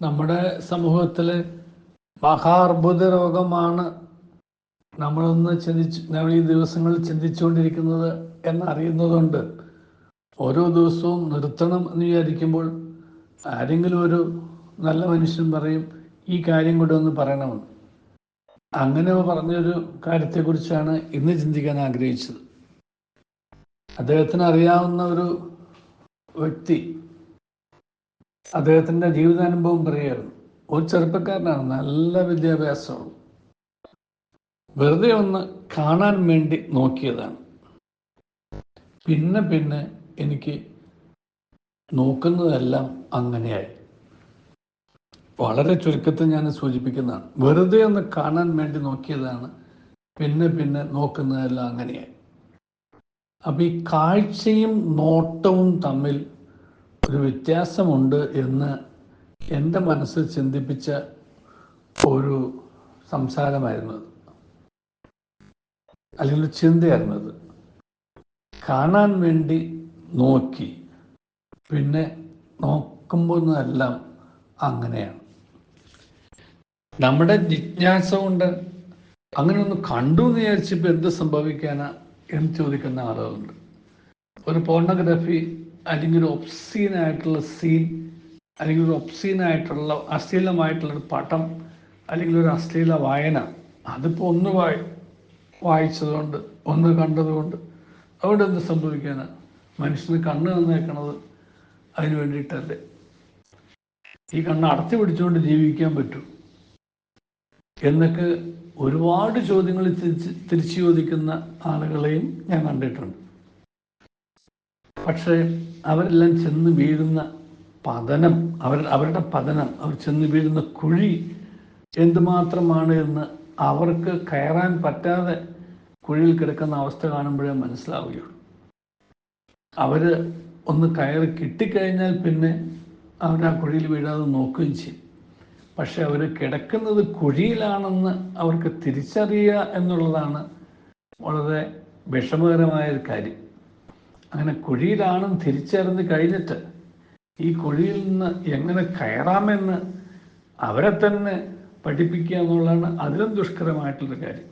നമ്മുടെ സമൂഹത്തിൽ മഹാർബുദ രോഗമാണ് നമ്മളൊന്ന് ചിന്തിച്ച് നമ്മൾ ഈ ദിവസങ്ങളിൽ ചിന്തിച്ചുകൊണ്ടിരിക്കുന്നത് എന്നറിയുന്നതുകൊണ്ട് ഓരോ ദിവസവും നിർത്തണം എന്ന് വിചാരിക്കുമ്പോൾ ആരെങ്കിലും ഒരു നല്ല മനുഷ്യൻ പറയും ഈ കാര്യം കൂടെ ഒന്ന് പറയണമെന്ന്. അങ്ങനെ പറഞ്ഞൊരു കാര്യത്തെക്കുറിച്ചാണ് ഇന്ന് ചിന്തിക്കാൻ ആഗ്രഹിച്ചത്. അദ്ദേഹത്തിന് അറിയാവുന്ന ഒരു വ്യക്തി അദ്ദേഹത്തിന്റെ ജീവിതാനുഭവം പറയുമായിരുന്നു ഒരു ചെറുപ്പക്കാരനാണ് നല്ല വിദ്യാഭ്യാസമുള്ള വെറുതെ ഒന്ന് കാണാൻ വേണ്ടി നോക്കിയതാണ്. പിന്നെ പിന്നെ എനിക്ക് നോക്കുന്നതെല്ലാം അങ്ങനെയായി. വളരെ ചുരുക്കത്തിൽ ഞാൻ സൂചിപ്പിക്കുന്നതാണ്. വെറുതെ ഒന്ന് കാണാൻ വേണ്ടി നോക്കിയതാണ് പിന്നെ പിന്നെ നോക്കുന്നതെല്ലാം അങ്ങനെയായി. അപ്പം ഈ കാഴ്ചയും നോട്ടവും തമ്മിൽ ഒരു വ്യത്യാസമുണ്ട് എന്ന് എന്റെ മനസ്സ് ചിന്തിപ്പിച്ച ഒരു സംസാരമായിരുന്നു അത്. അല്ലെങ്കിൽ ഒരു ചിന്തയായിരുന്നു അത്. കാണാൻ വേണ്ടി നോക്കി. പിന്നെ നോക്കുമ്പോഴെല്ലാം അങ്ങനെയാണ്. നമ്മുടെ ജിജ്ഞാസ കൊണ്ട് അങ്ങനെ ഒന്ന് കണ്ടു എന്ന് വിചാരിച്ചപ്പോൾ എന്ത് സംഭവിക്കാനാ എന്ന് ചോദിക്കുന്ന ആളുകളുണ്ട്. ഒരു പോർണോഗ്രഫി അല്ലെങ്കിൽ ഒരു ഒപ്സീനായിട്ടുള്ള സീൻ അല്ലെങ്കിൽ ഒരു ഒപ്സീനായിട്ടുള്ള അശ്ലീലമായിട്ടുള്ള ഒരു പടം അല്ലെങ്കിൽ ഒരു അശ്ലീല വായന അതിപ്പോൾ ഒന്ന് വായി വായിച്ചതുകൊണ്ട് ഒന്ന് കണ്ടതുകൊണ്ട് അതുകൊണ്ട് എന്ത് സംഭവിക്കാന്? മനുഷ്യന് കണ്ണ് നന്നേക്കണത് അതിന് വേണ്ടിയിട്ടല്ലേ? ഈ കണ്ണ് അടച്ചു പിടിച്ചുകൊണ്ട് ജീവിക്കാൻ പറ്റൂ. എന്നൊക്കെ ഒരുപാട് ചോദ്യങ്ങൾ തിരിച്ച് തിരിച്ചു ചോദിക്കുന്ന ആളുകളെയും ഞാൻ കണ്ടിട്ടുണ്ട്. പക്ഷേ അവരെല്ലാം ചെന്ന് വീഴുന്ന പതനം അവർ അവരുടെ പതനം അവർ ചെന്ന് വീഴുന്ന കുഴി എന്തുമാത്രമാണ് എന്ന് അവർക്ക് കയറാൻ പറ്റാതെ കുഴിയിൽ കിടക്കുന്ന അവസ്ഥ കാണുമ്പോഴേ മനസ്സിലാവുകയുള്ളൂ. അവർ ഒന്ന് കയറി കിട്ടിക്കഴിഞ്ഞാൽ പിന്നെ അവർ ആ കുഴിയിൽ വീഴാതെ നോക്കുകയും ചെയ്യും. പക്ഷെ അവർ കിടക്കുന്നത് കുഴിയിലാണെന്ന് അവർക്ക് തിരിച്ചറിയുക എന്നുള്ളതാണ് വളരെ വിഷമകരമായ ഒരു കാര്യം. അങ്ങനെ കുഴിയിലാണെന്ന് തിരിച്ചറിഞ്ഞ് കഴിഞ്ഞിട്ട് ഈ കുഴിയിൽ നിന്ന് എങ്ങനെ കയറാമെന്ന് അവരെ തന്നെ പഠിപ്പിക്കുക എന്നുള്ളതാണ് അതിലും ദുഷ്കരമായിട്ടുള്ളൊരു കാര്യം.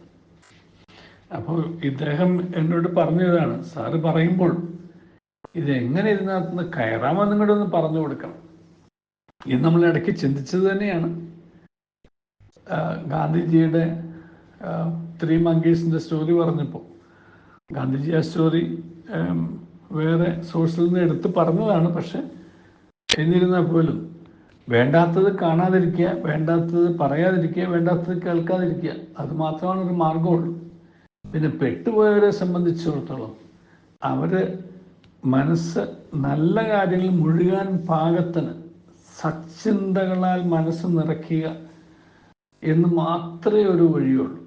അപ്പോൾ ഇദ്ദേഹം എന്നോട് പറഞ്ഞതാണ് സാറ് പറയുമ്പോൾ ഇത് എങ്ങനെ ഇതിനകത്തുനിന്ന് കയറാമെന്ന് ഇങ്ങോട്ട് ഒന്ന് പറഞ്ഞു കൊടുക്കണം. ഇത് നമ്മൾ ഇടയ്ക്ക് ചിന്തിച്ചത് തന്നെയാണ്. ഗാന്ധിജിയുടെ ത്രീ മങ്കീസിന്റെ സ്റ്റോറി പറഞ്ഞപ്പോൾ ഗാന്ധിജി ആ സ്റ്റോറി വേറെ സോഴ്സിൽ നിന്ന് എടുത്ത് പറഞ്ഞതാണ്. പക്ഷെ എന്നിരുന്നാൽ പോലും വേണ്ടാത്തത് കാണാതിരിക്കുക വേണ്ടാത്തത് പറയാതിരിക്കുക വേണ്ടാത്തത് കേൾക്കാതിരിക്കുക അത് മാത്രമാണ് ഒരു മാർഗമുള്ളൂ പിന്നെ പെട്ടുപോയവരെ സംബന്ധിച്ചിടത്തോളം അവർ മനസ്സ് നല്ല കാര്യങ്ങളിൽ മുഴുകാൻ പാകത്തിന് സച്ചിന്തകളാൽ മനസ്സ് നിറയ്ക്കുക എന്ന് മാത്രമേ ഒരു വഴിയുള്ളൂ.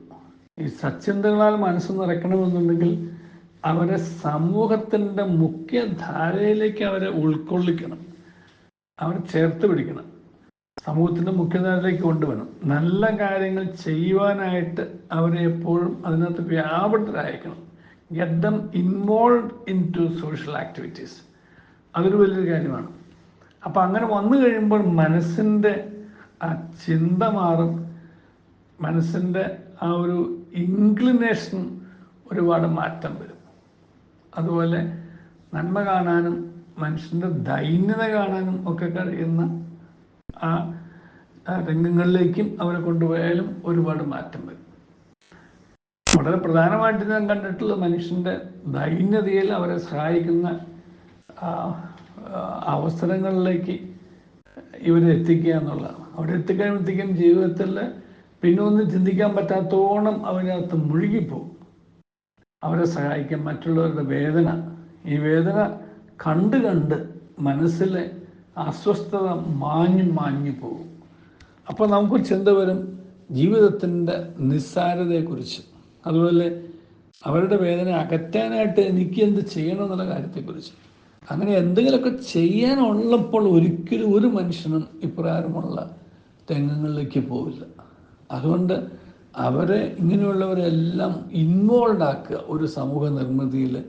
ഈ സച്ചിന്തകളാൽ മനസ്സ് നിറയ്ക്കണമെന്നുണ്ടെങ്കിൽ അവരെ സമൂഹത്തിന്റെ മുഖ്യധാരയിലേക്ക് അവരെ ഉൾക്കൊള്ളിക്കണം. അവരെ ചേർത്ത് പിടിക്കണം. സമൂഹത്തിന്റെ മുഖ്യധാരയിലേക്ക് കൊണ്ടുവരണം. നല്ല കാര്യങ്ങൾ ചെയ്യുവാനായിട്ട് അവരെ എപ്പോഴും അതിനകത്ത് വ്യാപൃതരായിരിക്കണം. Get them involve in to social activities അതൊരു വലിയൊരു കാര്യമാണ്. അപ്പം അങ്ങനെ വന്നു കഴിയുമ്പോൾ മനസ്സിന്റെ ആ ചിന്ത മാറും. മനസ്സിന്റെ ആ ഒരു ഇൻക്ലിനേഷൻ ഒരുപാട് മാറ്റം വരും. അതുപോലെ നന്മ കാണാനും മനുഷ്യന്റെ ദൈന്യത കാണാനും ഒക്കെ കഴിയുന്ന ആ രംഗങ്ങളിലേക്കും അവരെ കൊണ്ടുപോയാലും ഒരുപാട് മാറ്റം വരും. വളരെ പ്രധാനമായിട്ട് ഞാൻ കണ്ടിട്ടുള്ള മനുഷ്യന്റെ ദൈന്യതയിൽ അവരെ സഹായിക്കുന്ന അവസരങ്ങളിലേക്ക് ഇവരെ എത്തിക്കുക എന്നുള്ളതാണ്. അവിടെ എത്തിക്കഴിയുമ്പോഴത്തേക്കും ജീവിതത്തിൽ പിന്നെ ഒന്നും ചിന്തിക്കാൻ പറ്റാത്തോണം അവനകത്ത് മുഴുകിപ്പോവും അവരെ സഹായിക്കാൻ മറ്റുള്ളവരുടെ വേദന. ഈ വേദന കണ്ട് കണ്ട് മനസ്സിലെ അസ്വസ്ഥത മാഞ്ഞു മാഞ്ഞു പോകും. അപ്പോൾ നമുക്ക് ചിന്ത വരും ജീവിതത്തിന്റെ നിസ്സാരതയെക്കുറിച്ച്. അതുപോലെ അവരുടെ വേദന അകറ്റാനായിട്ട് എനിക്ക് എന്ത് ചെയ്യണം എന്നുള്ള കാര്യത്തെക്കുറിച്ച്. അങ്ങനെ എന്തെങ്കിലുമൊക്കെ ചെയ്യാനുള്ളപ്പോൾ ഒരിക്കലും ഒരു മനുഷ്യനും ഇപ്രകാരമുള്ള രംഗങ്ങളിലേക്ക് പോവില്ല. അതുകൊണ്ട് അവരെ ഇങ്ങനെയുള്ളവരെല്ലാം ഇൻവോൾവ് ആക്കുക ഒരു സമൂഹ നിർമ്മിതിയിൽ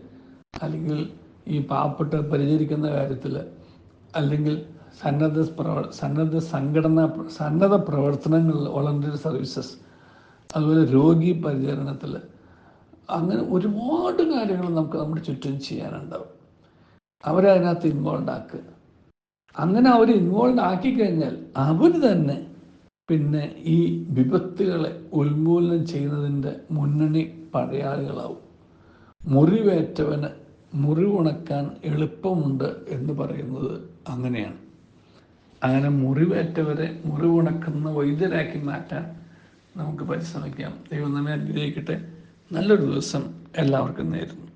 അല്ലെങ്കിൽ ഈ പാവപ്പെട്ട പരിചരിക്കുന്ന കാര്യത്തിൽ അല്ലെങ്കിൽ സന്നദ്ധ പ്രവർ സന്നദ്ധ സംഘടന സന്നദ്ധ പ്രവർത്തനങ്ങളിൽ വളണ്ടിയർ സർവീസസ് അതുപോലെ രോഗി പരിചരണത്തിൽ അങ്ങനെ ഒരുപാട് കാര്യങ്ങൾ നമുക്ക് നമ്മുടെ ചുറ്റും ചെയ്യാനുണ്ടാവും. അവരെ ഇൻവോൾവ് ആക്കുക. അങ്ങനെ അവർ ഇൻവോൾവ് ആക്കി കഴിഞ്ഞാൽ അവർ തന്നെ പിന്നെ ഈ വിപത്തുകളെ ഉന്മൂലനം ചെയ്യുന്നതിന്റെ മുന്നണി പടയാളികളാവും. മുറിവേറ്റവന് മുറിവുണക്കാൻ എളുപ്പമുണ്ട് എന്ന് പറയുന്നത് അങ്ങനെയാണ്. അങ്ങനെ മുറിവേറ്റവരെ മുറിവുണക്കുന്ന വൈദ്യരാക്കി മാറ്റാൻ നമുക്ക് പരിശ്രമിക്കാം. ദൈവം നമ്മെ അനുഗ്രഹിക്കട്ടെ. നല്ലൊരു ദിവസം എല്ലാവർക്കും നേരുന്നു.